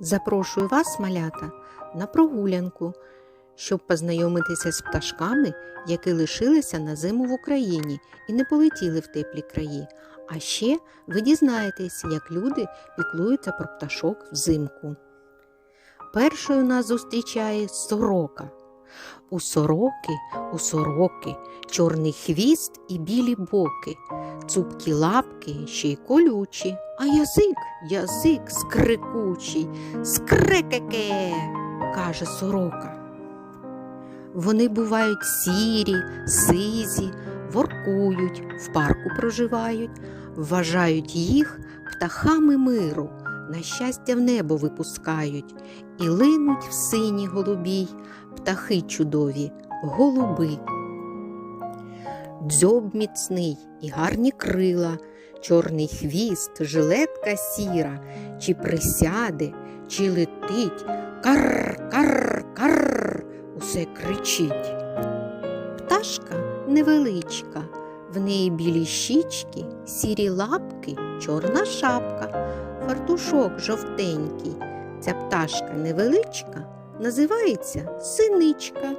Запрошую вас, малята, на прогулянку, щоб познайомитися з пташками, які лишилися на зиму в Україні і не полетіли в теплі краї. А ще ви дізнаєтесь, як люди піклуються про пташок взимку. Першою нас зустрічає сорока. У сороки, у сороки, чорний хвіст і білі боки, цупкі лапки ще й колючі, а язик, язик скрикучий, скрекеке, каже сорока. Вони бувають сірі, сизі, воркують, в парку проживають, вважають їх птахами миру, на щастя в небо випускають і линуть в синій голубій птахи чудові, голуби. Дзьоб міцний і гарні крила, чорний хвіст, жилетка сіра, чи присяде, чи летить, кар, кар, кар, усе кричить. Пташка невеличка, в неї білі щічки, сірі лапки, чорна шапка, фартушок жовтенький. Ця пташка невеличка називається синичка.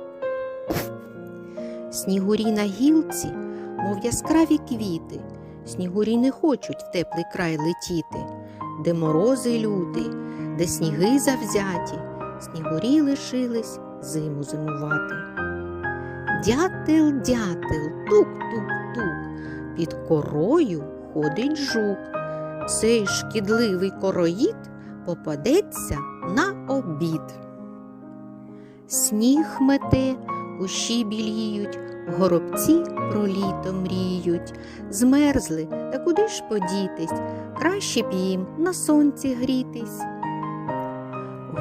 Снігурі на гілці, мов яскраві квіти, снігурі не хочуть в теплий край летіти, де морози люті, де сніги завзяті, снігурі лишились зиму зимувати. Дятел, дятел, тук-тук-тук, під корою ходить жук. Цей шкідливий короїд попадеться на обід. Сніг мете, кущі біліють, горобці про літо мріють, змерзли, та куди ж подітись, краще б їм на сонці грітись.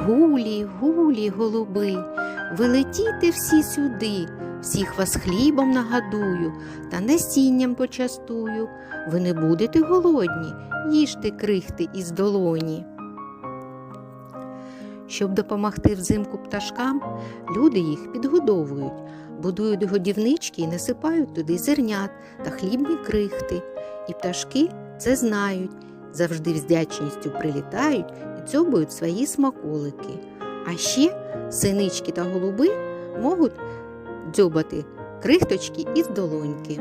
Гулі, гулі, голуби, ви летіте всі сюди, всіх вас хлібом нагадую та насінням почастую. Ви не будете голодні, їжте крихти із долоні. Щоб допомогти взимку пташкам, люди їх підгодовують, будують годівнички і насипають туди зернят та хлібні крихти. І пташки це знають, завжди з вдячністю прилітають і дзьобують свої смаколики. А ще синички та голуби можуть дзьобати крихточки із долоньки.